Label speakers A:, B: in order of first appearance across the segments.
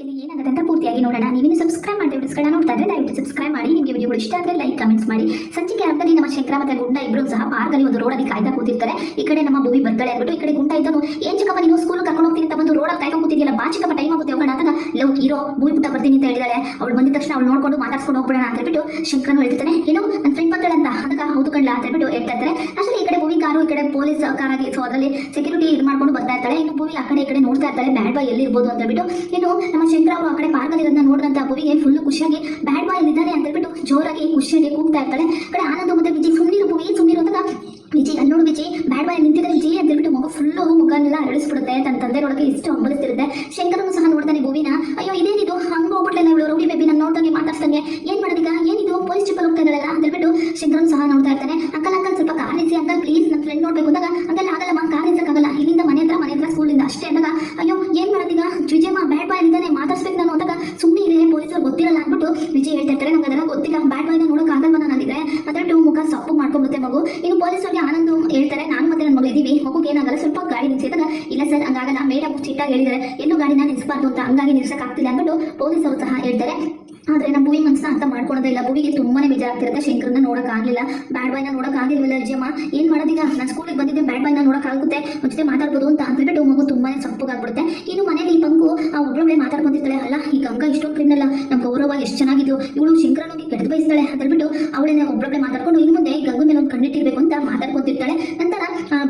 A: ಸಂಚಿಕೆಯಲ್ಲಿ ಏನಾಗುತ್ತೆ ಅಂತ ಪೂರ್ತಿಯಾಗಿ ನೋಡೋಣ. ನೀವೇನು ಸಬ್ಸ್ಕ್ರೈಬ್ ಮಾಡಿ ವಿಡಿಯೋಸ್ಗಳನ್ನ ನೋಡ್ತಾ ಇದ್ರೆ ದಯವಿಟ್ಟು ಸಬ್ಸ್ಕ್ರೈಬ್ ಮಾಡಿ. ನಿಮಗೆ ವಿಡಿಯೋಗಳು ಇಷ್ಟ ಆದರೆ ಲೈಕ್ ಕಮೆಂಟ್ಸ್ ಮಾಡಿ. ಸಂಚಿಕೆ ಅರ್ಥದಲ್ಲಿ ನಮ್ಮ ಶಂಕರ ಮತ್ತೆ ಗುಂಡ ಇಬ್ಬರು ಸಹ ಪಾರ್ಕಲ್ಲಿ ಒಂದು ರೋಡಲ್ಲಿ ಕಾಯ್ತಾ ಕೂತಿರ್ತಾರೆ. ಈ ಕಡೆ ನಮ್ಮ ಭೂಮಿ ಬರ್ತಾಳೆ ಅಂದ್ಬಿಟ್ಟು ಈ ಕಡೆ ಗುಂಡ ಇದ್ದನು. ಏನ್ ಚಿಕ್ಕಪ್ಪ, ನೀನು ಸ್ಕೂಲ್ ಕರ್ಕೊಂಡು ಹೋಗ್ತೀನಿ ಅಂತ ಬಂದು ರೋಡಲ್ಲಿ ಕಾಯ್ಕೊಂಡು ಕೂತಿದ್ಯಲ್ಲ, ಬಾ ಚಿಕ್ಕಪ್ಪ ಟೈಮ್ ಆಗುತ್ತೆ, ಹೋಗೋಣ ಅಂತ. ಲವ್ ಹೀರೋ ಭೂಮಿ ಪುಟ್ಟ ಬರ್ತೀನಿ ಅಂತ ಹೇಳಿದಾಳೆ. ಅವಳು ಬಂದಿದ ತಕ್ಷಣ ಅವಳು ನೋಡ್ಕೊಂಡು ಮಾತಾಡ್ಸ್ಕೊಂಡು ಹೋಗ್ಬಿಡೋಣ ಅಂತ ಹೇಳ್ಬಿಟ್ಟು ಶಂಕರನು ಹೇಳ್ತಾನೆ ಏನು ನನ್ನ ಫ್ರೆಂಡ್ ಬರ್ತಾಳೆ ಅಂತ. ಅದಕ್ಕೆ ಹೌದು ಕಣ್ಲ? ಅಂತ ಹೇಳ್ಬಿಟ್ಟು ಹೇಳ್ತಾ ಇರ್ತಾರೆ. ಅಷ್ಟೇ ಈ ಕಡೆ ಭೂಮಿ ಕಾರು, ಈ ಕಡೆ ಪೊಲೀಸ್ ಕಾರ್ ಆಗಿ ಸೊ ಅದರಲ್ಲಿ ಸೆಕ್ಯೂರಿಟಿ ಇದು ಮಾಡ್ಕೊಂಡು ಬರ್ತಾ ಇರ್ತಾಳೆ. ಇನ್ನು ಭೂಮಿ ಆ ಕಡೆ ಈ ಕಡೆ ನೋಡ್ತಾ ಇರ್ತಾಳೆ. ಬ್ಯಾಡ್ ಬಾಯ್ ಎಲ್ಲಿ ಇರ್ಬೋದು ಅಂತ ಹೇಳ್ಬಿಟ್ಟು. ಇನ್ನು ನಮ್ಮ ಶಂಕರ ಅವರು ಆ ಕಡೆ ಪಾರ್ಕಲ್ಲಿ ಇರೋದನ್ನ ನೋಡಿದಂತ ಭೂಮಿಗೆ ಫುಲ್ ಖುಷಿಯಾಗಿ ಬ್ಯಾಡ್ ಬಾಯ್ ಇದ್ದಾನೆ ಅಂತ ಹೇಳ್ಬಿಟ್ಟು ಜೋರಾಗಿ ಖುಷಿಯಾಗಿ ಕೂಗ್ತಾ ಇರ್ತಾಳೆ. ಕಡೆ ಆನಂದ ಮತ್ತೆ ವಿಜಯ್ ಸುಮ್ಮನಿರು ಭೂಮಿ ಸುಮ್ಮನಿರು ಅಂತ ವಿಜಯ್ ಅಲ್ಲಿ ನೋಡು ವಿಜಯ್ ಬಾಯ್ ನಿಂತಿದ್ರೆ ವಿಜಯ್ ಅಂತ ಹೇಳ್ಬಿಟ್ಟು ಮಗು ಫುಲ್ಲು ಮುಖನೆಲ್ಲ ಅರಳಿಸ್ಬಿಡುತ್ತೆ ತನ್ನ ತಂದೆ ನೋಡಕ್ಕೆ ಇಷ್ಟು ಹಂಬಲಿಸ್ತಿರುತ್ತೆ ಶಂಕರನು ಸಹ ನೋಡ್ತಾನೆ ಭೂವಿನ ಅಯ್ಯೋ ಇದೇನಿದು ಹಂಗ ಹೋಗ್ಬಿಟ್ಲೆ ಇವಳು ರೌಡಿ ಬೇಬಿ ನಾನು ನೋಡ್ದಂಗೆ ಮಾತಾಡ್ಸಂಗೆ ಏನ್ ಮಾಡೋದೀಗ ಏನಿದು ಪೊಲೀಸ್ ಚಿಪ್ಪಲ್ಲಿ ಹೋಗ್ತಾ ಇದ್ದಾಳಲ್ಲ ಅಂತ ಹೇಳ್ಬಿಟ್ಟು ಶಂಕರನು ಸಹ ನೋಡ್ತಾ ಇರ್ತಾನೆ ಅಂಕಲ್ ಅಂಕಲ್ ಸ್ವಲ್ಪ ಕಾರ್ ನಿಲ್ಸಿ ಅಂಕಲ್ ಪ್ಲೀಸ್ ನನ್ನ ಫ್ರೆಂಡ್ ನೋಡ್ಬೇಕು ಅಂದಾಗ ಅಂಕಲ್ ಆಗಲ್ಲಮ್ಮ ಕಾರ್ ನಿಲ್ಸಕ್ಕಾಗಲ್ಲ ಇಲ್ಲಿಂದ ಮನೆ ಹತ್ರ ಮನೆ ಹತ್ರ ಸ್ಕೂಲಿಂದ ಅಷ್ಟೇ ಅಂದಾಗ ಅಯ್ಯೋ ಏನ್ ಮಾಡೋದೀಗ ವಿಜಯಮ್ಮ ಬ್ಯಾಡ್ ಬಾಯ್ ಇದ್ದಾನೆ ಮಾತಾಡ್ಸ್ಬೇಕು ನಾನು ಅಂದಾಗ ಸುಮ್ಮನೆ ಇದೆ ಪೊಲೀಸರು ಗೊತ್ತಿರಲ್ಲ ಅಂದ್ಬಿಟ್ಟು ವಿಜಯ್ ಹೇಳ್ತಾ ಇರ್ತಾರೆ ನಂಗೆ ಅದೆಲ್ಲ ಗೊತ್ತಿಲ್ಲ ಬ್ಯಾಡ್ ಬಾಯ್ನ ನೋಡಕ್ ಆಗಲ್ವ ನನಗೆ ಅದ್ರಲ್ಲಿ ಮುಖ ಸಪ್ಪು ಮಾಡ್ಕೊಂಡುತ್ತೆ ಮಗು ಇನ್ನು ಅವ್ರಿಗೆ ಆನಂದ್ ಹೇಳ್ತಾರೆ. ನಾನು ಮತ್ತೆ ನನ್ನ ಮಗಳು ಇದೀವಿ. ಮಗುಗೆ ಏನಾಗಲ್ಲ ಸ್ವಲ್ಪ ಗಾಡಿ ನಿಲ್ಸಿದಾಗ. ಇಲ್ಲ ಸರ್, ಹಂಗಾಗಲ್ಲ. ಮೇಡಮ್ ಚಿಟ್ಟಾಗಿ ಹೇಳಿದ್ದಾರೆ. ಎಲ್ಲೂ ಗಾಡಿನ ನಿಲ್ಸಬಾರ್ದು ಅಂತ ಹಂಗಾಗಿ ನಿಲ್ಸಕ್ ಆಗ್ತಿಲ್ಲ ಅಂದ್ಬಿಟ್ಟು ಅವರು ಸಹ ಹೇಳ್ತಾರೆ. ಆದ್ರೆ ನಮ್ಮ ಇಲ್ಲ. ಭುವಿಗೆ ತುಂಬಾನೇ ಬೇಜಾರಾಗ್ತಿರುತ್ತೆ. ಶಂಕರನ್ನ ನೋಡಕ್ ಆಗ್ಲಿಲ್ಲ. ಬ್ಯಾಡ್ ಬಾಯ್ನ ನೋಡಕ್ ಆಗಿಲ್ವಲ್ಲ ವಿಜಯಮ್ಮ? ಏನ್ ಮಾಡೋದಿಲ್ಲ ನಾನು ಸ್ಕೂಲಿಗೆ ಬಂದಿದ್ದೆ. ಬ್ಯಾಡ್ ಬಾಯ್ನ ನೋಡಕ್ ಆಗುತ್ತೆ. ಜೊತೆ ಮಾತಾಡ್ಬೋದು ಅಂತ ಅಂದ್ಬಿಟ್ಟು ಮಗು ತುಂಬಾನೇ ಸಪ್ಪಗಾಗ್ಬಿಡುತ್ತೆ. ಇನ್ನು ಮನೇಲಿ ಈ ಪಂಕು ಆ ಒಬ್ಬೊಬ್ಬಳೆ ಮಾತಾಡ್ಕೊಂತಿರ್ತಾಳೆ. ಅಲ್ಲ, ಈ ಗಂಗಾ ಇಷ್ಟೊಂದು ಕ್ರಿಮಿನಲ್ಲ ನಮ್ ಗೌರವ ಎಷ್ಟು ಚೆನ್ನಾಗಿದ್ದು ಇವಳು ಶಂಕರನಿಗೆ ಕೆಟ್ಟ ಬಯಸ್ತಾಳೆ ಅಂತ ಬಿಟ್ಟು ಅವಳನ್ನ ಒಬ್ಬೊಬ್ಬಳೆ ಮಾತಾಡ್ಕೊಂಡು ಇನ್ನು ಮುಂದೆ ಗಂಗು ಮೇಲೆ ಒಂದು ಕಣ್ಣಿಟ್ಟಿರ್ಬೇಕು ಅಂತ ಮಾತಾಡ್ಕೊಂತಿರ್ತಾಳೆ. ನಂತರ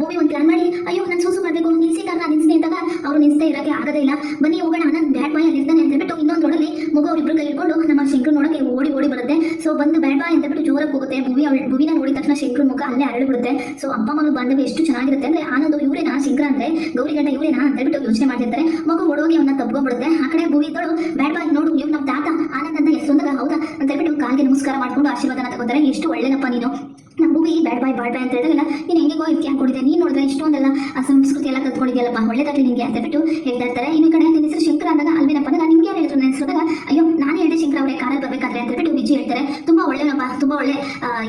A: ಭೂಮಿ ಒಂದು ಪ್ಲಾನ್ ಮಾಡಿ, ಅಯ್ಯೋ, ನಾನು ಸೂಸು ಮಾಡಬೇಕು. ನಿಲ್ಸಿ ಕಾರಣ ನಿಲ್ಸಿ ಅಂದಾಗ ಅವ್ರು ನಿಲ್ಸದೇ ಇರೋಕ್ಕೆ ಆಗದೇ ಇಲ್ಲ. ಬನ್ನಿ ಹೋಗೋಣ ನಾನು ಬ್ಯಾಡ್ ಬಾಯ್ ನಿಲ್ತಾನೆ ಅಂತ ಹೇಳ್ಬಿಟ್ಟು ಇನ್ನೊಂದು ರೋಡಲ್ಲಿ ಮಗು ಅವ್ರಿಬ್ರು ಕೈ ಹಿಡ್ಕೊಂಡು ನಮ್ಮ ಶಂಕರ್ ನೋಡಕ್ಕೆ ಓಡಿ ಓಡಿ ಬರುತ್ತೆ. ಸೊ ಬಂದು ಬಾಯ್ ಅಂತ ಬಿಟ್ಟು ಜೋರಾಗಿ ಹೋಗುತ್ತೆ ಮೂವಿ ಅವಳು ಮೂವಿನ ನೋಡಿದ ತಕ್ಷಣ ಶಂಕರ್ ಮುಖ ಅಲ್ಲೇ ಅರಳಿಬಿಡುತ್ತೆ. ಸೊ ಅಪ್ಪ ಮಗನ ಬಾಂಧವ್ಯ ಎಷ್ಟು ಚೆನ್ನಾಗಿರುತ್ತೆ ಅಂದ್ರೆ, ಆನಂದ್ ಇವರೇನಾ ಶಂಕರ ಅಂದ್ರೆ ಗೌರಿ ಗಂಡ ಇವರೇನಾ ಅಂತ ಬಿಟ್ಟು ಯೋಚನೆ ಮಾಡ್ತಿರ್ತಾರೆ. ಮಗು ಓಡೋಗಿ ಅವನ್ನ ತಪ್ಕೊಂಡ್ಬಿಡುತ್ತೆ ಆ ಕಡೆ ಇದ್ದಳು ಬ್ಯಾಡ್ ಬಾಯ್ ನೋಡು ನೀವು ನಮ್ಮ ತಾತ. ಆನಂದ್ ಅಂತ ಎಷ್ಟೊಂದಾಗ ಹೌದಾ? ಅಂತ ಹೇಳ್ಬಿಟ್ಟು ಕಾಲಿಗೆ ನಮಸ್ಕಾರ ಮಾಡ್ಕೊಂಡು ಆಶೀರ್ವಾದನ ತಗೋತಾರೆ. ಎಷ್ಟು ಒಳ್ಳೆನಪ್ಪ ನೀನು. ನಮ್ಮ ಭೂಮಿ ಬ್ಯಾಡ್ ಬಾಯ್ ಬ್ಯಾಡ್ ಬಾಯ್ ಅಂತ ಹೇಳಿದಾಗ ನೀನು ಹೆಂಗೆಗೋ ಇದಕ್ಕೆ ಕೊಡಿದೆ ನೀನು ನೋಡಿದ್ರೆ ಇಷ್ಟೊಂದೆಲ್ಲ ಆ ಸಂಸ್ಕೃತಿ ಎಲ್ಲ ಕಲ್ತ್ಕೊಂಡಿದ್ಯಲ್ಲಪ್ಪ ಒಳ್ಳೆದಾಗ್ಲಿ ನಿಂಗೆ ಅಂತ ಬಿಟ್ಟು ಹೇಳ್ತಾ ಇನ್ನು ಕಡೆ ನಿನ್ನ ಹೆಸರು ಶಂಕರ ಅಂದಾಗ ಅಲ್ವೇನಪ್ಪ? ಪದ ನಿಮ್ಗೆ ಯಾರು ಹೇಳಿದ್ರು? ನನ್ನ ಹೆಸರು ಅಯ್ಯೋ, ನಾನೇ ಹೇಳಿದೆ ಶಂಕರ ಅವರೇ ಕಾರಲ್ಲಿ ಬರ್ಬೇಕಾದ್ರೆ ಅಂತ ಬಿಟ್ಟು ವಿಜಯ್ ಹೇಳ್ತಾರೆ. ತುಂಬಾ ಒಳ್ಳೆಯಪ್ಪ ತುಂಬಾ ಒಳ್ಳೆ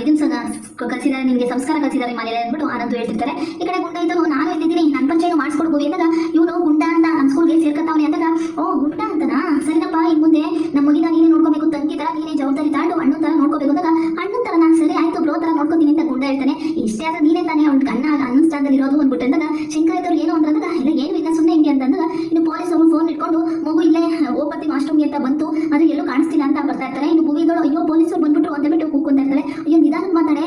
A: ಇದನ್ನ ಕಲಿಸಿದ್ದಾರೆ ನಿಮಗೆ ಸಂಸ್ಕಾರ ಕಲಿಸಿದ್ದಾರೆ ಮನೆಯಲ್ಲಿ ಅಂದ್ಬಿಟ್ಟು ಆನಂದ್ ಹೇಳ್ತಿರ್ತಾರೆ. ಈ ಕಡೆ ಗುಂಡ ಇದ್ದನು ನಾನು ಇಲ್ಲಿದ್ದೀನಿ ನನ್ನ ಪಂಚಾಯತ್ ಮಾಡಿಸ್ಕೊಡ್ಬೋದು ಅಂದಾಗ ಇವನು ಗುಂಡ ಅಂತ ನನ್ನ ಸ್ಕೂಲ್ಗೆ ಸೇರ್ಕತ್ತಾವನೆ ಅಂದಾಗ ಓ ಗುಂಡ ಅಂತನಾ ಸರಿನಪ್ಪ ಇನ್ ಮುಂದೆ ನಮ್ಮ ಮಗಿನ ನೀನೇ ನೋಡ್ಕೋಬೇಕು ತಂಗಿ ತರ ನೀನೇ ಜವಾಬ್ದಾರಿ ತಾಂಡು ಅಣ್ಣನ ತರ ನೋಡ್ಕೋಬೇಕು ಅಂದಾಗ ಅಣ್ಣನ ತರ ನಾನು ಸರಿ ಆಯ್ತು ಬ್ರೋ ತರ ನೋಡ್ಕೋತೀನಿ ಅಂತ ಗುಂಡ ಹೇಳ್ತಾನೆ ಇಷ್ಟೇ ಆದ್ರೆ ನೀನೇ ತಾನೇ ಅವ್ನ ಕಣ್ಣ ಸ್ಥಾನದಲ್ಲಿ ಇರೋದು ಅಂದ್ಬಿಟ್ಟು ಅಂದಾಗ ಶಂಕರ್ ಇದ್ದವ್ರು ಏನು ಅಂತಂದಾಗ ಇಲ್ಲ, ಏನು ಇಲ್ಲ ಸುಮ್ಮನೆ ಹಿಂಗೆ ಅಂತಂದಾಗ ಇನ್ನು ಪೊಲೀಸ್ ಅವರು ಫೋನ್ ಇಟ್ಕೊಂಡು, ಮಗು ಇಲ್ಲೇ ಓಪತಿ ಮಾಸ್ಟರ್ಗೆ ಅಂತ ಬಂತು ಅದು ಎಲ್ಲೂ ಕಾಣಿಸ್ತಿಲ್ಲ ಅಂತ ಬರ್ತಾ ಇರ್ತಾರೆ. ಇನ್ನು ಮೂವಿಗಳು ಅಯ್ಯೋ, ಪೊಲೀಸರು ಬಂದ್ಬಿಟ್ಟು ಅಂತ ಬಿಟ್ಟು ಕೂತ್ಕೊಂತ ಇರ್ತಾರೆ. ಅಯ್ಯೋ, ನಿಧಾನಕ್ಕೆ ಮಾತಾಡೆ,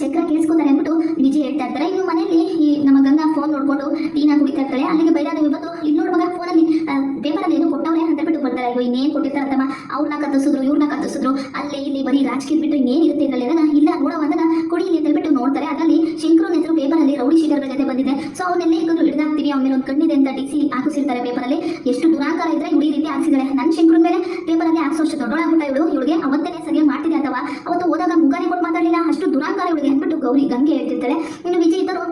A: ಶಂಕರ ಕೇಳಿಸ್ಕೊತಾರೆ ಅಂದ್ಬಿಟ್ಟು ವಿಜಯ್ ಹೇಳ್ತಾ ಇರ್ತಾರೆ. ಇನ್ನು ಮನೆಯಲ್ಲಿ ಈ ನಮ್ಮ ಗಂಗಾ ಫೋನ್ ನೋಡ್ಕೊಂಡು ಟೀನ ಕುಡಿತಾ ಇರ್ತಾರೆ ಅಲ್ಲಿಗೆ ಬೈರಾದ ಇವತ್ತು ಇಲ್ಲಿ ನೋಡುವಾಗ ಫೋನಲ್ಲಿ ಪೇಪರಲ್ಲಿ ಏನೋ ಕೊಟ್ಟವ್ರೆ ಅಂತ ಬಿಟ್ಟು ಬರ್ತಾರೆ ಅಯ್ಯೋ, ಇನ್ನೇನು ಕೊಟ್ಟಿರ್ತಾರತ್ತಮ್ಮ ಅವ್ರನ್ನ ಕತ್ತಿಸಿದ್ರು ಇವ್ರನ್ನ ಕತ್ತಿಸಿದ್ರು ಅಲ್ಲಿ ಇಲ್ಲಿ ಬರೀ ರಾಜಕೀಯ ಬಿಟ್ಟು ಇನ್ನೇನು ಇರುತ್ತೆ ಇರಲಿಲ್ಲ ಇಲ್ಲ ನೋಡೋ ಅದನ್ನ ಕೊಡಿ ಇಲ್ಲಿ ಅಂತ ಹೇಳ್ಬಿಟ್ಟು ನೋಡ್ತಾರೆ ಅದರಲ್ಲಿ ಶಂಕರನ ಹೆಸರು ಶೀಟರ್ಗಳ ಜೊತೆ ಬಂದಿದೆ. ಸೊ ಅವನ್ನೆಲ್ಲ ಈಗ ಹಿಡಿದಾಕ್ತೀವಿ ಅವನ ಒಂದು ಕಣ್ಣಿದೆ ಅಂತ ಡಿ ಸಿ ಹಾಕಿಸಿರ್ತಾರೆ ಪೇಪರಲ್ಲಿ ಎಷ್ಟು ದುರಾಕಾರ ಇದ್ರೆ ಇವಳು ಈ ರೀತಿ ಹಾಕ್ಸಿದಾಳೆ ನನ್ನ ಶಂಕರ ಮೇಲೆ ಪೇಪರಲ್ಲಿ ಹಾಕ್ಸೋಷ್ಟು ದೊಡ್ಡಳಾಗ್ಬಿಟ್ಟ ಇವಳು. ಇವಳಿಗೆ ಅವತ್ತೇ ಸರಿಯಾಗಿ ಮಾಡ್ತಿದೆ ಅಥವಾ ಅವತ್ತು ಹೋದಾಗ ಮುಗಾರಿ ಕೊಟ್ಟು ಮಾತಾಡಲಿಲ್ಲ. ಅಷ್ಟು ದುರಾಕಾರ ಇವಳಿಗೆ ಅಂದ್ಬಿಟ್ಟು ಗೌರಿ ಗಂಗೆ ಹೇಳ್ತಿರ್ತಾಳೆ. ಇನ್ನು ವಿಜಯ್ ಇದ್ದರು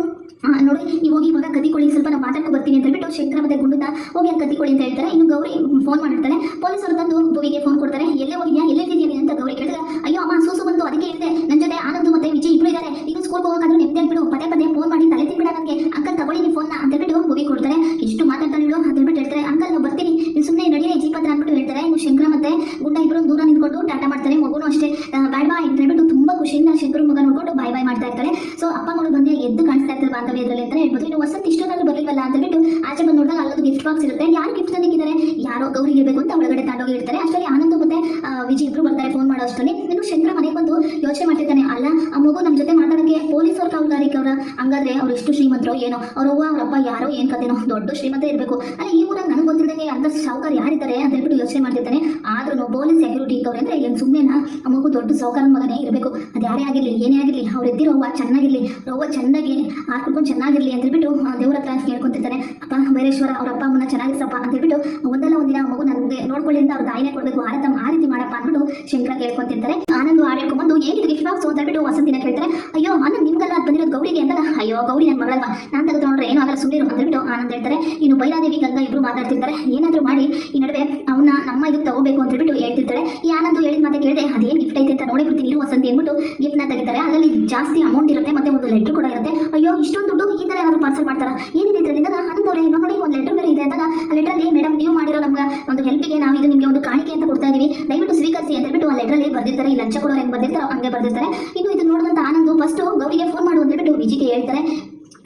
A: ನೋಡಿ, ನೀವು ಹೋಗಿ ಇವಾಗ ಕತಿಕೊಳ್ಳಿ ಸ್ವಲ್ಪ ನಾವು ಮಾತಾಡ್ಕೊ ಬರ್ತೀನಿ ಅಂತ ಹೇಳ್ಬಿಟ್ಟು ಶಂಕರ ಮತ್ತೆ ಗುಂಡುತ್ತ ಹೋಗಿ ಅಲ್ಲಿ ಕದಿಕೊಳ್ಳಿ ಅಂತ ಹೇಳ್ತಾರೆ. ಇನ್ನು ಗೌರಿ ಫೋನ್ ಮಾಡಿರ್ತಾಳೆ ಪೊಲೀಸರು ತಂದು ಭೂವಿಗೆ ಫೋನ್ ಕೊಡ್ತಾರೆ ಎಲ್ಲೇ ಹೋಗಿದ್ಯಾ ಎಲ್ಲೇ ಇದ್ದೀನಿ ಅಂತ ಗೌರಿ ಕೇಳಿದ್ರೆ ಅಯ್ಯೋ ಅಮ್ಮ ಸೂಸು ಬಂತು ಅದಕ್ಕೆ ಹೇಳಿದೆ ನನ್ನ ಜೊತೆ ಆನಂದ್ ಮತ್ತೆ ವಿಜಯ್ ಇಬ್ರು ಇದ್ದಾರೆ ಈಗ ಸ್ಕೂಲ್ಗೆ ಹೋಗೋಕ್ಕಾದ್ರೂ ನೆಮ್ಮದಿ ಆಗ್ಬಿಡು ಪದೇ ಪದೇ ಫೋನ್ ಮಾಡಿ ತಲೆ ತಿನ್ಬಿಡ ನನಗೆ ಅಂಕಲ್ ತಗೊಳ್ಳಿ ನೀವು ಫೋನ್ನ ಅಂತ ಹೇಳ್ಬಿಟ್ಟು ಭೂವಿ ಕೊಡ್ತಾರೆ ಎಷ್ಟು ಮಾತಾಡ್ತಾಳೆ ಇವಳು ಅಂತ ಹೇಳ್ಬಿಟ್ಟು ಹೇಳ್ತಾರೆ ಅಂಕಲ್ ನಾವು ಬರ್ತೀನಿ ನೀವು ಸುಮ್ಮನೆ ನಡೀರಿ ಜೀಪ್ ಹತ್ರ ಅಂದ್ಬಿಟ್ಟು ಹೇಳ್ತಾರೆ ಇನ್ನು ಶಂಕರ ಮತ್ತೆ ಗುಂಡ ಇಬ್ರು ದೂರ ನಿಂತ್ಕೊಂಡು ಟಾಟಾ ಮಾಡ್ತಾರೆ ಮಗುನು ಅಷ್ಟೇ ಬಾಯ್ ಬಾಯ್ ಅಂತ ಹೇಳ್ಬಿಟ್ಟು ತುಂಬಾ ಖುಷಿಯಿಂದ ಶಂಕರ ಮಗ ನೋಡ್ಕೊಂಡು ಬಾಯ್ ಬಾಯ್ ಮಾಡ್ತಾ ಇರ್ತಾರೆ ಸೊ ಅಪ್ಪ ಮಗಳು ಬಂದು ಎದ್ದು ಕಾಣಿಸ್ತಾ ಇರ್ತಾರೆ ಬಾಂಧವ್ಯದಲ್ಲಿ ಅಂತ ಹೇಳ್ಬೋದು ಇನ್ನು ವಸಂತ ಇಷ್ಟೊಂದು ಬರಲಿಲ್ಲ ಅಂತ ಹೇಳ್ಬಿಟ್ಟು ಆಚೆ ಅಲ್ಲೊಂದು ಗಿಫ್ಟ್ ಬಾಕ್ಸ್ ಇರುತ್ತೆ. ಯಾರು ಗಿಫ್ಟ್ ತಂದಿದ್ದಾರೆ ಯಾರೋ ಗೌರಿ ಇರಬೇಕು ಅಂತ ಒಳಗಡೆ ತಾಂಡೋಗಿ ಇರ್ತಾರೆ ಅಷ್ಟರಲ್ಲಿ ಆನಂದ್ ಮತ್ತೆ ವಿಜಯ್ ಇಬ್ರು ಬರ್ತಾರೆ ಫೋನ್ ಮಾಡೋ ಅಷ್ಟರಲ್ಲಿ. ಇನ್ನು ಶಂಕರ ಮನೆಗೆ ಬಂದು ಯೋಚನೆ ಮಾಡ್ತಿರ್ತಾನೆ ಅಲ್ಲ ಆ ಮಗು ನಮ್ಮ ಜೊತೆ ಮಾತಾಡೋಕ್ಕೆ ಪೊಲೀಸ್ ಅವ್ರ ಕಾವಲುಗಾರಿಕೆ ಹಂಗಾದ್ರೆ ಅವ್ರು ಎಷ್ಟು ಶ್ರೀಮಂತರೋ ಏನೋ, ಅವ್ರ ಅವ್ವ ಅವ್ರಪ್ಪ ಯಾರೋ ಏನ್ ಕತೆನೋ, ದೊಡ್ಡ ಶ್ರೀಮಂತ ಇರಬೇಕು. ಅಲ್ಲ, ಈ ಊರಾಗ ನನಗೆ ಗೊತ್ತಿಲ್ಲದಂಗೆ ಅಂತ ಸಾವುಕಾರ ಯಾರಿದ್ದಾರೆ ಅಂತ ಹೇಳ್ಬಿಟ್ಟು ಯೋಚನೆ ಮಾಡ್ತಿರ್ತಾನೆ. ಆದ್ರೂ ಪೊಲೀಸ್ ಸೆಕ್ಯೂರಿಟಿ ಇದ್ದವ್ರೆ ಅಂದ್ರೆ ಏನು ಸುಮ್ಮನೆ ಅಮ್ಮಗೂ ಮಗು ದೊಡ್ಡ ಸಾವುಕಾರ ಮಗನೇ ಇರಬೇಕು. ಅದು ಯಾರೇ ಆಗಿರ್ಲಿ, ಏನೇ ಆಗಿರ್ಲಿ, ಅವ್ರು ಎದ್ದಿರೋ ಅವ್ವ ಚೆನ್ನಾಗಿರ್ಲಿ ಅವ್ವ ಚೆನ್ನಾಗಿ ಆಡ್ಕೊಂಡು ಚೆನ್ನಾಗಿರ್ಲಿ ಅಂತ ಹೇಳ್ಬಿಟ್ಟು ದೇವ್ರ ಹತ್ರ ಕೇಳ್ಕೊಂತಿರ್ತಾನೆ. ಅಪ್ಪ, ಬೈರೇಶ್ವರ, ಅವ್ರ ಅಪ್ಪ ಅಮ್ಮನ ಚೆನ್ನಾಗಿರ್ಸಪ್ಪ ಅಂತ ಹೇಳ್ಬಿಟ್ಟು, ಒಂದಲ್ಲ ಒಂದಿನ ಮಗು ನನಗೆ ನೋಡ್ಕೊಳ್ಳಿ ಅಂತ ಅವ್ರ ತಾಯಿನೇ ಕೊಡಬೇಕು ಆರತಮ್ಮ ಆ ರೀತಿ ಮಾಡಪ್ಪ ಅಂದ್ಬಿಟ್ಟು ಶಂಕರ ಕೇಳ್ಕೊಂತಿರ್ತಾರೆ. ಆನಂದ್ ಆಡ್ಕೊಂಡ್ಬಂದು ಏನಿದೆ ಗಿಫ್ಟ್ ಬಾಕ್ಸ್ ಅಂತ ಹೇಳ್ಬಿಟ್ಟು ವಸಂತಿನ ಕೇಳ್ತಾರೆ ಅಯ್ಯೋ ಆನಂದ್ ನಿಮ್ಗೆಲ್ಲ ಅದು ಬಂದಿರೋದು ಗೌರಿಗೆ ಅಂದಾಗ ಅಯ್ಯೋ, ಗೌರಿ ನನ್ನ ಮಗಳಲ್ವಾ? ನಾನು ತೆಗೆದುಕೊಂಡ್ರೆ ಏನೋ ಆಗಲ್ಲ ಸುಮ್ಮನೆ ಅಂತ ಹೇಳ್ಬಿಟ್ಟು ಆನಂದ್ ಹೇಳ್ತಾರೆ. ಇನ್ನು ಬೈರಾದೇವಿ ಗಂಗಾ ಇಬ್ರು ಮಾತಾಡ್ತಿರ್ತಾರೆ. ಏನಾದರೂ ಮಾಡಿ, ಈ ನಡುವೆ ಅವನ್ನ ನಮ್ಮ ಇದಕ್ಕೆ ತಗೋಬೇಕು ಅಂತ ಹೇಳ್ಬಿಟ್ಟು ಹೇಳ್ತಿರ್ತಾರೆ. ಈ ಆನಂದ್ ಹೇಳಿದ ಮಾತೆ ಕೇಳಿದೆ, ಅದೇನ್ ಗಿಫ್ಟ್ ಐತೆ ಅಂತ ನೋಡಿ ಬಿಡ್ತೀನಿ ವಸಂತಿ ಅಂದ್ಬಿಟ್ಟು ಗಿಫ್ಟ್ನ ತೆಗಿತಾರೆ. ಅದರಲ್ಲಿ ಜಾಸ್ತಿ ಅಮೌಂಟ್ ಇರುತ್ತೆ, ಮತ್ತೆ ಒಂದು ಲೆಟರ್ ಕೂಡ ಇರುತ್ತೆ. ಅಯ್ಯೋ, ಇಷ್ಟೊಂದು ದುಡ್ಡು ಈ ತರ ಯಾರು ಪಾರ್ಸಲ್ ಮಾಡ್ತಾರ? ಏನಿದೆ ಇದರಿಂದ ಆನಂದ್ ಅವರೇ ನೋಡಿ, ಒಂದು ಲೆಟರ್ ಬೇರೆ ಇದೆ. ಅಂತ ಆ ಲೆಟ್ರಲ್ಲಿ ಮೇಡಮ್, ನೀವು ಮಾಡಿರೋ ನಮ್ಗೆ ಒಂದು ಹೆಲ್ಪಿಗೆ ನಾವು ಇದು ನಿಮಗೆ ಒಂದು ಕಾಣಿಕೆ ಅಂತ ಕೊಡ್ತಾ ಇದೀವಿ. ದಯವಿಟ್ಟು ಸ್ವೀಕರಿಸಿ ಅಂತ ಹೇಳ್ಬಿಟ್ಟು ಆ ಲೆಟರಲ್ಲಿ ಬರ್ದಿರ್ತಾರೆ, ಈ ಲಂಚ ಕೊಡೋರು ಹೆಂಗ್ ಬರ್ದಿರ್ತಾರೋ ಹಂಗೆ ಬರ್ದಿರ್ತಾರೆ. ಇನ್ನು ಇದು ನೋಡಿದಂತ ಆನಂದು ಫಸ್ಟ್ ಗೌರಿಗೆ ಫೋನ್ ಮಾಡು ಅಂತ ವಿಜಿಗೆ ಹೇಳ್ತಾರೆ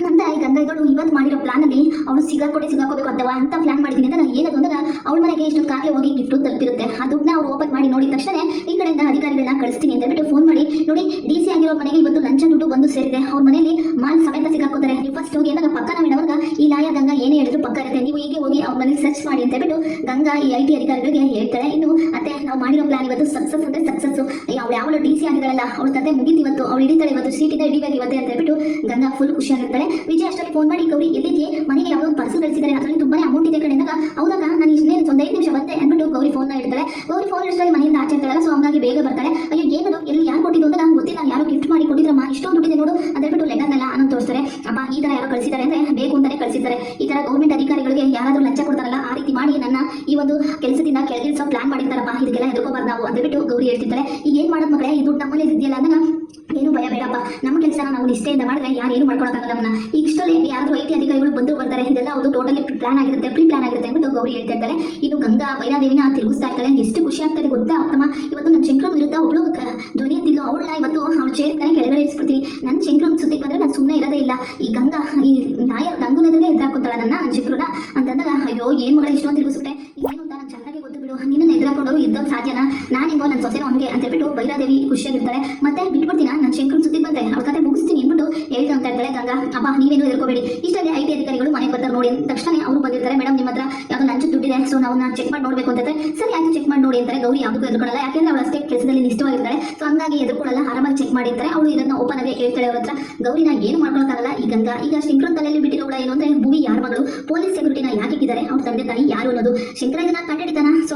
A: ನಂತರ ಈ ಗಂಧ ಇದಳು ಇವತ್ತು ಮಾಡಿರೋ ಪ್ಲಾನ್ ಅಲ್ಲಿ ಅವಳು ಸಿಗಾಕೊಟ್ಟೆ ಸಿಗಾಕೋಬೇಕು ಅಂತವಾ, ಅಂತ ಪ್ಲಾನ್ ಮಾಡಿದ್ದೀನಿ ಅಂತ ನಾನು ಏನದು ಅಂದ್ರೆ ಅವಳ ಮನೆಗೆ ಇಷ್ಟೊತ್ತಾಗಲೇ ಹೋಗಿ ಗಿಫ್ಟ್ ತಲುಪಿರುತ್ತೆ. ಆ ದುಡ್ಡನ್ನ ಅವ್ರು ಓಪನ್ ಮಾಡಿ ನೋಡಿದ ತಕ್ಷಣ ಈ ಕಡೆಯಿಂದ ಅಧಿಕಾರಿಗಳನ್ನ ಕಳಿಸ್ತೀನಿ ಅಂತ ಹೇಳ್ಬಿಟ್ಟು ಫೋನ್ ಮಾಡಿ, ನೋಡಿ ಡಿ ಸಿ ಆಗಿರೋ ಮನೆಗೆ ಇವತ್ತು ಲಂಚ ದುಡ್ಡು ಬಂದು ಸೇರಿದೆ. ಅವ್ರ ಮನೆಯಲ್ಲಿ ಮಾಲ್ ಸಮೇತ ಸಿಗಾಕೋತಾರೆ ಫಸ್ಟ್ ಹೋಗಿ ಏನಾಗ ಪಕ್ಕನ ಮೇಡಮ್ಗ ಈ ಲಾಯ ಗಂಗಾ ಏನೇ ಹೇಳಿದ್ರು ಪಕ್ಕ ಇರುತ್ತೆ ನೀವು ಹೀಗೆ ಹೋಗಿ ಅವ್ರ ಮನೆಗೆ ಸರ್ಚ್ ಮಾಡಿ ಅಂತ ಹೇಳ್ಬಿಟ್ಟು ಗಂಗಾ ಈ ಐ ಟಿ ಅಧಿಕಾರಿಗಳಿಗೆ ಹೇಳ್ತಾಳೆ. ಇನ್ನು ಅತ್ತೆ, ನಾವು ಮಾಡಿರೋ ಪ್ಲಾನ್ ಇವತ್ತು ಸಕ್ಸಸ್ ಅಂದ್ರೆ ಸಕ್ಸಸ್ ಅವ್ಳು ಯಾವಳು ಡಿ ಸಿ ಆಗಿರಲ್ಲ ಅವಳು ತಂದೆ ಮುಗಿತು ಇವತ್ತು, ಅವಳು ಹಿಡಿತಾಳೆ ಇವತ್ತು ಸೀಟಿಂದ ಹಿಡಿಬೇಕು ಇವತ್ತೆ ಅಂತ ಹೇಳ್ಬಿಟ್ಟು ಗಂಗಾ ಫುಲ್ ಖುಷಿ ಖುಷಿಯಾಗಿರ್ತಾಳೆ ವಿಜಯ್ ಅಷ್ಟರಲ್ಲಿ ಫೋನ್ ಮಾಡಿ, ಗೌರಿ, ಎಲ್ಲಿದೆಯೇ? ಮನೆಗೆ ಯಾವುದೋ ಪರ್ಸು ಪರ್ಸಲ್ ಕಳಿಸಿದ್ದಾರೆ ಅದರಲ್ಲಿ ತುಂಬಾನೇ ಅಮೌಂಟ್ ಇದೆ ಕಡೆ ಅಂದಾಗ ಹೌದಾಗ ನಾನು ಇಷ್ಟೇ ಒಂದು ಐದು ನಿಮಿಷ ಬಂದೆ ಅಂದ್ಬಿಟ್ಟು ಗೌರಿ ಫೋನ್ ಇಡ್ತಾಳೆ ಗೌರಿ ಫೋನ್ ಇಡ್ತಾಳೆ ಮನೆಯಿಂದ ಆಚೆ ಇರ್ತಾಳೆ ಸೊ ಹಂಗಾಗಿ ಬೇಗ ಬರ್ತಾಳೆ. ಅಯ್ಯೋ, ಏನದು? ಎಲ್ಲಿ ಯಾರು ಕೊಟ್ಟಿದ್ದು ಅಂತ ನಂಗೆ ಗೊತ್ತಿಲ್ಲ. ಯಾರು ಗಿಫ್ಟ್ ಮಾಡಿ ಕೊಟ್ಟಿದ್ರಮ್ಮ? ಇಷ್ಟೊಂದು ದುಡ್ಡಿದೆ ನೋಡು. ಅಂತ ಹೇಳ್ಬಿಟ್ಟು ಲೆಟರ್ನೆಲ್ಲ ಅನ್ನೋ ತೋರಿಸ್ತಾರೆ. ಅಪ್ಪ ಈ ತರ ಯಾರೋ ಬೇಕು ಅಂತಾನೆ ಕಳಿಸಿದ್ದಾರೆ. ಈ ತರ ಗೌರ್ಮೆಂಟ್ ಅಧಿಕಾರಿಗಳಿಗೆ ಯಾರಾದ್ರೂ ಲಂಚ ಕೊಡ್ತಾರಲ್ಲ, ಆ ರೀತಿ ಮಾಡಿ ನನ್ನ ಈ ಒಂದು ಕೆಲಸದಿಂದ ಕೆಳಗಿಳಿಸೋ ಪ್ಲಾನ್ ಮಾಡಿರ್ತಾರಪ್ಪ ಇದಕ್ಕೆಲ್ಲ ಎದುರ್ಕೋಬಾರ್ದು ನಾವು ಅಂತ ಗೌರಿ ಹೇಳ್ತಿರ್ತಾರೆ. ಈಗ ಏನ್ ಮಾಡೋದು ಮಗಳೇ ಈ ದುಡ್ಡು ನಮ್ಮಲ್ಲಿ ಇದೆಯಲ್ಲ ಅಂದಾಗ ಏನು ಭಯ ಬೇಡಪ್ಪ. ನಮ್ಮ ಕೆಲಸನ ನಾವು ನಿಷ್ಠೆಯಿಂದ ಮಾಡಿದ್ರೆ ಯಾರು ಏನು ಮಾಡ್ಕೊಳಕ್ಕಾಗಲ್ಲ ನಮ್ಮನ್ನ ಈಗ ಇಷ್ಟರಲ್ಲಿ ಯಾರಾದ್ರೂ ಐಟಿ ಅಧಿಕಾರಿಗಳು ಬಂದು ಬರ್ತಾರೆ, ಇದೆಲ್ಲ ಅದು ಟೋಟಲಿ ಪ್ಲಾನ್ ಆಗಿರುತ್ತೆ ಪ್ರೀ ಪ್ಲಾನ್ ಆಗಿರುತ್ತೆ ಅಂತ ಗೌರಿ ಹೇಳ್ತಾ ಇರ್ತಾರೆ ಇನ್ನು ಗಂಗಾ ಬೈರಾದೇವಿನ ತಿರುಗಿಸ್ತಾ ಇರ್ತಾಳೆ. ಎಷ್ಟು ಖುಷಿ ಆಗ್ತದೆ ಗೊತ್ತಾ ಅತ್ತಮ್ಮ ಇವತ್ತು ನನ್ನ ಶಂಕ್ರಮ್ ವಿರುದ್ಧ ಒಬ್ಳು ಧ್ವನಿ ಎತ್ತಿದ್ಲು. ಇವತ್ತು ಅವಳು ಚೇರ್ತಾನೆ ಕೆಳಗಡೆ ಇರಿಸ್ಬಿಡ್ತೀನಿ. ನನ್ನ ಶಂಕ್ರಮ್ ಸುದ್ದಿಗೆ ಬಂದ್ರೆ ನಾನು ಸುಮ್ಮನೆ ಇರೋದೇ ಇಲ್ಲ. ಈ ಗಂಗಾ, ಈ ನಾಯ ಗಂಗುನದಲ್ಲೇ ಎದುರಾಕೋತಾಳ ನನ್ನ ನನ್ನ ಶಂಕ್ರನ ಅಂತಂದಾಗ, ಅಯ್ಯೋ, ಏನ್ ಮಗಳ ಇಷ್ಟೊಂದು ತಿರುಗಿಸ್ಬಿಟ್ಟೆ. ಏನು ಅಂತ ನಾನು ಚೆನ್ನಾಗಿ ಗೊತ್ತು ಸಾಧ್ಯನ ಇದ್ದವ್ ಸಾಧ್ಯನಾ? ನಾನಿಗೋ ನನ್ನ ಸೊಸೆನೋ ಹಂಗೆ ಅಂತ ಹೇಳ್ಬಿಟ್ಟು ಬೈರಾದೇವಿ ಖುಷಿಯಾಗಿರ್ತಾಳೆ. ಮತ್ತೆ ಬಿಟ್ಬಿಡ್ತೀನಿ? ನನ್ನ ಶಂಕರ್ ಸುದ್ದಿ ಬಂದ್ರೆ ಅವ್ರ ಕತೆ ಮುಗಿಸ್ತೀನಿ ಅಂದ್ಬಿಟ್ಟು ಹೇಳ್ತಾ ಅಂತ ಇರ್ತಾಳೆ ಗಂಗಾ. ಅಪ್ಪ ನೀವೇನು ಎದುರ್ಕೋಬೇಡಿ ಇಷ್ಟೇ ಐ ಟಿ ಅಧಿಕಾರಿಗಳು ಮನೆಗೆ ಬರ್ತಾರೆ ನೋಡಿ ತಕ್ಷಣ ಅವರು ಬಂದಿರ್ತಾರೆ. ಮೇಡಮ್ ನಿಮ್ಮ ಹತ್ರ ಯಾವ್ದು ಲಂಚ ದುಡ್ಡಿದೆ, ಸೊ ನಾವು ನಾನು ಚೆಕ್ ಮಾಡಿ ನೋಡ್ಬೇಕು ಅಂತ ಹೇಳ್ತಾರೆ ಸರಿ, ಆಯ್ತು ಚೆಕ್ ಮಾಡಿ ನೋಡಿ ಅಂತಾರೆ. ಗೌರಿ ಯಾವುದಕ್ಕೂ ಎದುರ್ಕೊಳ್ಳಲ್ಲ ಯಾಕೆಂದ್ರೆ ಅವಳು ಅಷ್ಟೇ ಕೆಲಸದಲ್ಲಿ ನಿಷ್ಠವಾಗಿರ್ತಾಳೆ. ಸೊ ಹಂಗಾಗಿ ಎದುರ್ಕೊಳ್ಳಲ್ಲ ಆರಾಮಾಗಿ ಚೆಕ್ ಮಾಡಿರ್ತಾರೆ ಅವಳು ಇದನ್ನ ಓಪನ್ ಆಗಿ ಹೇಳ್ತಾಳೆ ಅವ್ರ ಹತ್ರ. ನಾ ಏನು ಮಾಡ್ಕೊಳಕ್ಕಾಗಲ್ಲ. ಈ ಗಂಗಾ, ಈಗ ಶಂಕರನ್ ತಲೆಯಲ್ಲಿ ಬಿಟ್ಟಿರೋಳ ಏನು ಅಂದ್ರೆ ಭೂಮಿ, ಯಾರ ಮಗಳು? ಪೊಲೀಸ್ ಸೆಕ್ಯೂರಿಟಿನ ಯಾಕೆ ಇದ್ದಾರೆ ಅವ್ರ ತಂದೆ ತಾಯಿ ಯಾರು ಅನ್ನೋದು. ಶಂಕರ ಇದನ್ನ ಕಂಡಿಡಿತಾನ? ಸೊ